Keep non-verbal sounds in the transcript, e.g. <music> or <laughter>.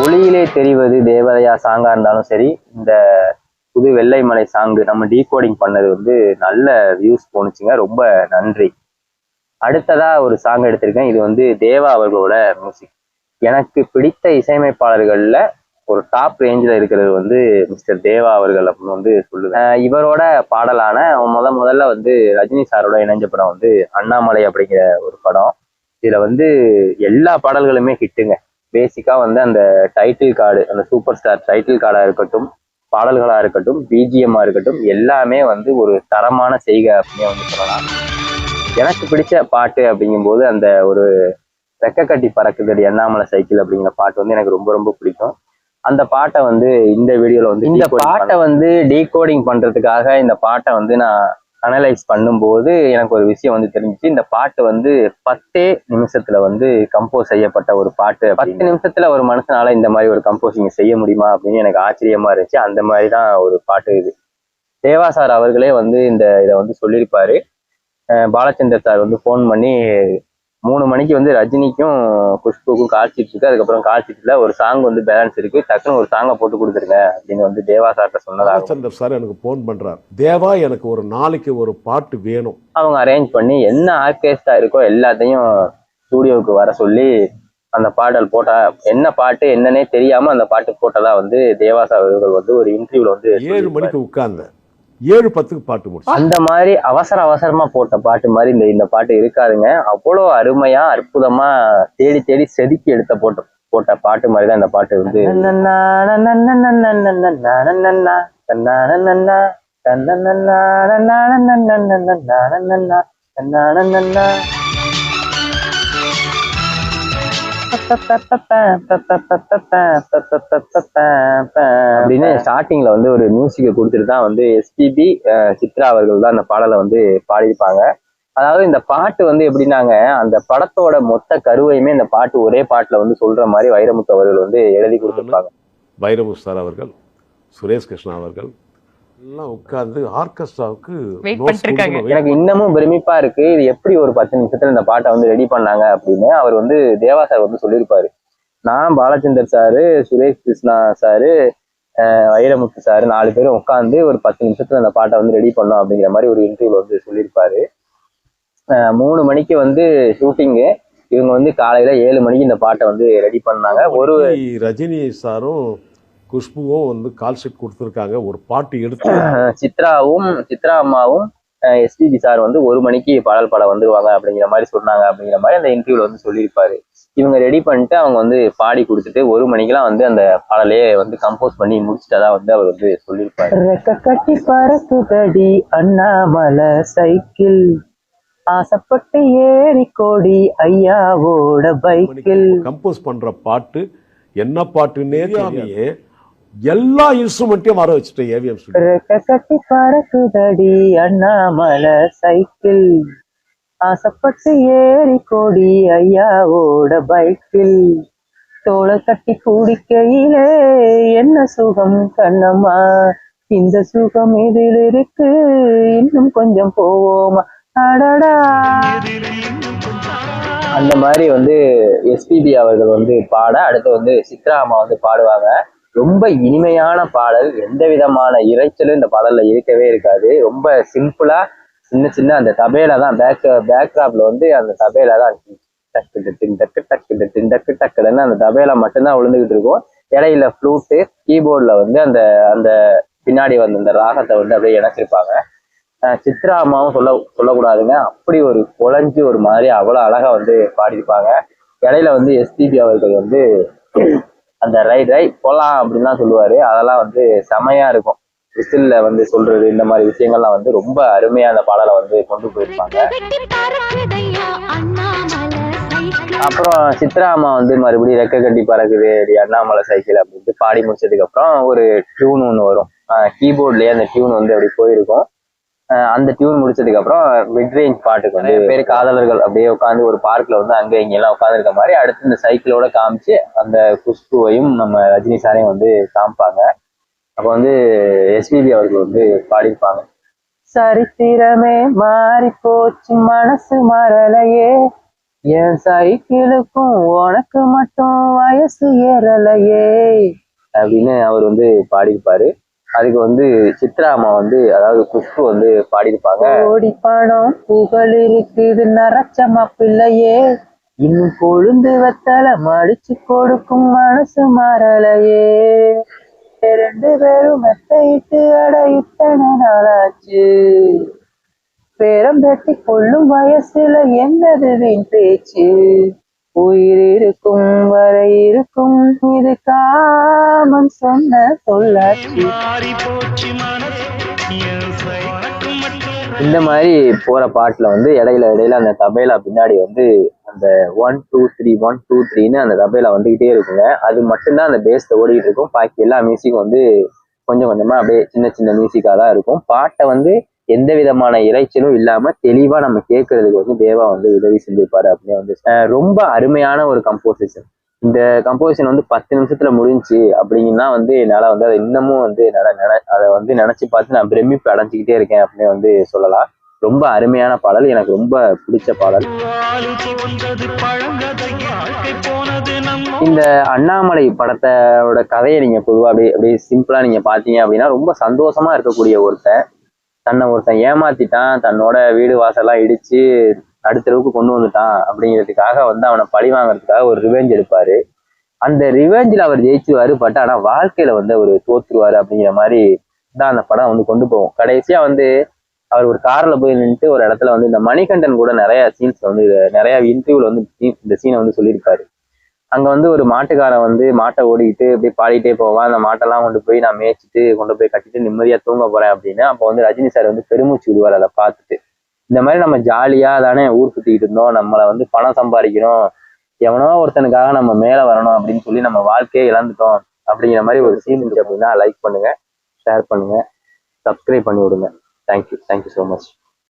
ஒளியிலே தெரிவது தேவதையா சாங்கா இருந்தாலும் சரி இந்த புது வெள்ளை மலை சாங்கு நம்ம டீகோடிங் பண்ணது வந்து நல்ல வியூஸ் போணுச்சுங்க. ரொம்ப நன்றி. அடுத்ததா ஒரு சாங் எடுத்திருக்கேன். இது வந்து தேவா அவர்களோட மியூசிக் எனக்கு பிடித்த இசையமைப்பாளர்கள்ல ஒரு டாப் ரேஞ்சில் இருக்கிறது வந்து மிஸ்டர் தேவா அவர்கள் அப்படின்னு வந்து சொல்லுவேன். இவரோட பாடலான முத முதல்ல வந்து ரஜினி சாரோட இணைஞ்ச படம் வந்து அண்ணாமலை அப்படிங்கிற ஒரு படம். இதில் வந்து எல்லா பாடல்களுமே ஹிட்டுங்க பேசிக்கா வந்து அந்த டைட்டில் கார்டு அந்த சூப்பர் ஸ்டார் டைட்டில் கார்டா இருக்கட்டும் பாடல்களா இருக்கட்டும் பிஜிஎம்மா இருக்கட்டும் எல்லாமே வந்து ஒரு தரமான செய்கை அப்படின்னு வந்து சொல்லலாம். எனக்கு பிடிச்ச பாட்டு அப்படிங்கும்போது அந்த ஒரு ரெக்க கட்டி பறக்குதடி அண்ணாமலை சைக்கிள் அப்படிங்கிற பாட்டு வந்து எனக்கு ரொம்ப ரொம்ப பிடிக்கும். அந்த பாட்டை வந்து இந்த வீடியோல வந்து இந்த பாட்டை வந்து டீகோடிங் பண்றதுக்காக இந்த பாட்டை வந்து நான் அனலைஸ் பண்ணும்போது எனக்கு ஒரு விஷயம் வந்து தெரிஞ்சுச்சு. இந்த பாட்டு வந்து பத்தே நிமிஷத்துல வந்து கம்போஸ் செய்யப்பட்ட ஒரு பாட்டு பத்து நிமிஷத்துல ஒரு மனுஷனால இந்த மாதிரி ஒரு கம்போசிங் செய்ய முடியுமா அப்படின்னு எனக்கு ஆச்சரியமா இருந்துச்சு. அந்த மாதிரி தான் ஒரு பாட்டு இது. தேவா சார் அவர்களே வந்து இந்த இதை வந்து சொல்லியிருப்பாரு. பாலச்சந்தர் சார் வந்து ஃபோன் பண்ணி மூணு மணிக்கு வந்து ரஜினிக்கும் குஷ்புக்கும் கால் இருக்கு. அதுக்கப்புறம் கால் ஷீட்ல ஒரு சாங் வந்து பேலன்ஸ் இருக்கு. டக்குன்னு ஒரு சாங்கை போட்டு கொடுத்துருங்க அப்படின்னு வந்து தேவா சார்கிட்ட சொன்னதாக ராமச்சந்தர் சார் எனக்கு ஃபோன் பண்றார். தேவா எனக்கு ஒரு நாளைக்கு ஒரு பாட்டு வேணும். அவங்க அரேஞ்ச் பண்ணி என்ன ஆர்கெஸ்ட்ரா இருக்கோ எல்லாத்தையும் ஸ்டூடியோவுக்கு வர சொல்லி அந்த பாடல் போட்டா என்ன பாட்டு என்னன்னே தெரியாம அந்த பாட்டு போட்டதா வந்து தேவாசா அவர்கள் வந்து ஒரு இன்டர்வியூல வந்து ஏழு. மணிக்கு உட்கார்ந்தேன். ஏழு பத்துக்கு பாட்டு முடிச்சு அந்த மாதிரி அவசர அவசரமா போட்ட பாட்டு மாதிரி இந்த இந்த பாட்டு இருக்காதுங்க அவ்வளோ அருமையா அற்புதமா தேடி தேடி செதுக்கி எடுத்த போட்ட போட்ட பாட்டு மாதிரி தான் இந்த பாட்டு வந்து அப்படின்னு ஸ்டார்டிங்ல வந்து ஒரு மியூசிக்கை கொடுத்துட்டு தான் வந்து எஸ்பிபி சித்ரா அவர்கள் தான் அந்த பாடலை வந்து பாடியிருப்பாங்க. அதாவது இந்த பாட்டு வந்து எப்படின்னாங்க அந்த படத்தோட மொத்த கருவையுமே இந்த பாட்டு ஒரே பாட்டுல வந்து சொல்ற மாதிரி வைரமுத்து அவர்கள் வந்து எழுதி கொடுத்துருப்பாங்க. வைரமு சார் அவர்கள் சுரேஷ் கிருஷ்ணா அவர்கள் எல்லாம் உட்கார்ந்து ஆர்கெஸ்ட்ராவுக்கு. எனக்கு இன்னமும் பெருமிப்பா இருக்கு. இது எப்படி ஒரு பத்து நிமிஷத்துல இந்த பாட்டை வந்து ரெடி பண்ணாங்க அப்படின்னு அவர் வந்து தேவா சார் வந்து சொல்லியிருப்பாரு. நான் Balachander sir Suresh Krishna sir Vairamuthu sir நாலு பேரும் உட்காந்து ஒரு பத்து நிமிஷத்துல அந்த பாட்டை வந்து ரெடி பண்ணோம் அப்படிங்கிற மாதிரி ஒரு இன்டர்வியூல வந்து சொல்லியிருப்பாரு. மூணு மணிக்கு வந்து ஷூட்டிங்கு இவங்க வந்து காலையில ஏழு மணிக்கு இந்த பாட்டை வந்து ரெடி பண்ணாங்க. ஒரு ரஜினி சாரும் குஷ்புவும் வந்து கால் ஷீட் கொடுத்துருக்காங்க. ஒரு பாட்டு எடுத்து <laughs> சித்ராவும் சித்ரா அம்மாவும் எஸ்பிபி சார் வந்து ஒரு மணிக்கு பாடல் பாட வந்துருவாங்க அப்படிங்கிற மாதிரி சொன்னாங்க அப்படிங்கிற மாதிரி அந்த இன்டர்வியூல வந்து சொல்லியிருப்பாரு. இவங்க ரெடி பண்ணிட்டு அவங்க வந்து பாடி கொடுத்துட்டு ஒரு மணிக்கெல்லாம் வந்து அந்த பாடலையே வந்து கம்போஸ் பண்ணி முடிச்சிட்டதா வந்து அவர் வந்து சொல்லியிருப்பாரு. ரெக்க கட்டி பறக்குதடி அண்ணாமலை சைக்கிள். ஆசைப்பட்டு ஏறி கோடி ஐயாவோட பைக்கில் கம்போஸ் பண்ற பாட்டு என்ன பாட்டுன்னே தெரியாமையே எல்லா இன்ஸ்ட்ருமெண்ட்டையும் வர வச்சுட்டேன் ஏவிஎம் ஸ்டுடியோ ரெக்க கட்டி பறக்குதடி அண்ணாமலை சைக்கிள். ஆசைப்பட்டு ஏறி கோடி ஐயாவோட பைக்கில். தோளை கட்டி குடிக்கையிலே என்ன சுகம் கண்ணம்மா? இந்த சுகம் இதில் இருக்கு? இன்னும் கொஞ்சம் போவோமா? அடடா. அந்த மாதிரி வந்து எஸ்பிபி அவர்கள் வந்து பாட அடுத்து வந்து சித்ரா அம்மா வந்து பாடுவாங்க. ரொம்ப இனிமையான பாடல் எந்த விதமான இரைச்சலும் இந்த பாடல்ல இருக்கவே இருக்காது. ரொம்ப சிம்பிளா சின்ன சின்ன அந்த தபையில தான் பேக் பேக்ராப்ல வந்து அந்த தபையில தான் டக்கு டின் டக்கு டக்கு டின் டக்கு டக்குலன்னு அந்த தபையில மட்டும்தான் விழுந்துகிட்டு இருக்கும். இடையில ஃப்ளூட்டு கீபோர்டில் வந்து அந்த அந்த பின்னாடி வந்து அந்த ராகத்தை வந்து அப்படியே இணைச்சிருப்பாங்க. சித்ரா அம்மாவும் சொல்ல சொல்லக்கூடாதுங்க. அப்படி ஒரு குழஞ்சி ஒரு மாதிரி அவ்வளோ அழகாக வந்து பாடியிருப்பாங்க. இடையில வந்து எஸ்பிபி அவர்கள் வந்து அந்த ரைட் ரைட் போலாம் அப்படின்லாம் சொல்லுவாரு. அதெல்லாம் வந்து செமையா இருக்கும். விசில்ல வந்து சொல்றது இந்த மாதிரி விஷயங்கள்லாம் வந்து ரொம்ப அருமையா அந்த பாடலை வந்து கொண்டு போயிருப்பாங்க. அப்புறம் சித்ரா அம்மா வந்து மறுபடியும் ரெக்க கட்டி பறக்குது. அப்படி அண்ணாமலை சைக்கிள் அப்படின்ட்டு பாடி முடிச்சதுக்கு அப்புறம் ஒரு டியூன் ஒன்று வரும். கீபோர்ட்லயே அந்த டியூன் வந்து அப்படி போயிருக்கும். அந்த டியூன் முடிச்சதுக்கு அப்புறம் மிட் ரேஞ்ச் பாட்டுக்கு வந்து பேர் காதலர்கள் அப்படியே உட்காந்து ஒரு பார்க்ல வந்து அங்க இங்க எல்லாம் உட்காந்துருக்க மாதிரி அடுத்து இந்த சைக்கிளோட காமிச்சு அந்த குஷ்புவையும் நம்ம ரஜினி சாரையும் வந்து காமிப்பாங்க. அப்போ வந்து எஸ்பிபி அவர்கள் வந்து பாடியிருப்பாங்க. சரித்திரமே மாறி போச்சு மனசு மறலையே. என் சைக்கிளுக்கும் உனக்கு மட்டும் வயசு ஏறலையே. அப்படின்னு அவர் வந்து பாடியிருப்பாரு. அதுக்கு வந்து சித்ரா அம்மா வந்து அதாவது குஷ்பு வந்து பாடியிருப்பாங்க. ஓடி பணம் புகழ் இருக்குது நரச்சமா பிள்ளையே இன்னும் கொழுந்து வெத்தல மடிச்சு கொடுக்கும் மனசு மாறலையே. ரெண்டு பேரும் மெத்தையிட்டு அட இத்தனை நாளாச்சு. பேரம் பெட்டி கொள்ளும் வயசுல என்னது வீண் பேச்சு? உயிர் இருக்கும் வரை இருக்கும். இது காமம் சொன்ன சொல்லாச்சு இந்த மாதிரி போற பாட்டுல வந்து இடையில இடையில அந்த தபேலா பின்னாடி வந்து அந்த one two three one two த்ரீன்னு அந்த தபேலா வந்துகிட்டே இருக்குங்க. அது மட்டும்தான் அந்த பேஸ்ல ஓடிக்கிட்டு இருக்கும். பாக்கி எல்லா மியூசிக்கும் வந்து கொஞ்சம் கொஞ்சமா அப்படியே சின்ன சின்ன மியூசிக்கா தான் இருக்கும். பாட்டை வந்து எந்த விதமான இறைச்சலும் இல்லாம தெளிவா நம்ம கேட்கறதுக்கு வந்து தேவா வந்து உதவி செஞ்சிருப்பாரு அப்படின்னு வந்து ரொம்ப அருமையான ஒரு கம்போசிஷன் இந்த கம்போசிஷன் வந்து பத்து நிமிஷத்துல முடிஞ்சுச்சு அப்படிங்கன்னா வந்து என்னால வந்து அதை இன்னமும் வந்து என்னால அதை வந்து நினைச்சு பார்த்து நான் பிரமிப்பு அடைஞ்சுக்கிட்டே இருக்கேன் அப்படின்னு வந்து சொல்லலாம். ரொம்ப அருமையான பாடல். எனக்கு ரொம்ப பிடிச்ச பாடல். இந்த அண்ணாமலை படத்தோட கதையை நீங்க பொதுவாக அப்படியே அப்படியே சிம்பிளா நீங்க பாத்தீங்க அப்படின்னா ரொம்ப சந்தோஷமா இருக்கக்கூடிய ஒருத்தன். தன்னை ஒருத்தன் ஏமாத்திட்டான் தன்னோட வீடு வாசல்லாம் இடிச்சு நடுத்தரவுக்கு கொண்டு வந்துட்டான் அப்படிங்கிறதுக்காக வந்து அவனை பழி வாங்குறதுக்காக ஒரு ரிவெஞ்ச் எடுப்பாரு. அந்த ரிவெஞ்சில் அவர் ஜெயிச்சுவாரு பட் ஆனால் வாழ்க்கையில வந்து அவர் தோத்துருவாரு அப்படிங்கிற மாதிரி தான் அந்த படம் வந்து கொண்டு போவோம் கடைசியா வந்து அவர் ஒரு காரில் போய் நின்றுட்டு ஒரு இடத்துல வந்து இந்த மணிகண்டன் கூட நிறைய சீன்ஸ் வந்து நிறைய இன்டர்வியூல வந்து இந்த சீனை வந்து சொல்லியிருப்பாரு. அங்க வந்து ஒரு மாட்டுக்காரன் வந்து மாட்டை ஓடிக்கிட்டு அப்படியே பாடிட்டே போவான். அந்த மாட்டெல்லாம் கொண்டு போய் நான் மேய்ச்சிட்டு கொண்டு போய் கட்டிட்டு நிம்மதியா தூங்க போறேன் அப்படின்னு அப்போ வந்து ரஜினி சார் வந்து பெருமூச்சு விடுவார் அதை பார்த்துட்டு. இந்த மாதிரி நம்ம ஜாலியா தானே ஊர் சுத்திக்கிட்டு இருந்தோம். நம்மளை வந்து பணம் சம்பாதிக்கணும். எவனோ ஒருத்தனுக்காக நம்ம மேல வரணும் அப்படின்னு சொல்லி நம்ம வாழ்க்கையை இழந்துட்டோம் அப்படிங்கிற மாதிரி ஒரு சீன் இருந்துச்சு அப்படின்னா லைக் பண்ணுங்க ஷேர் பண்ணுங்க சப்ஸ்கிரைப் பண்ணி விடுங்க. Thank you thank you so much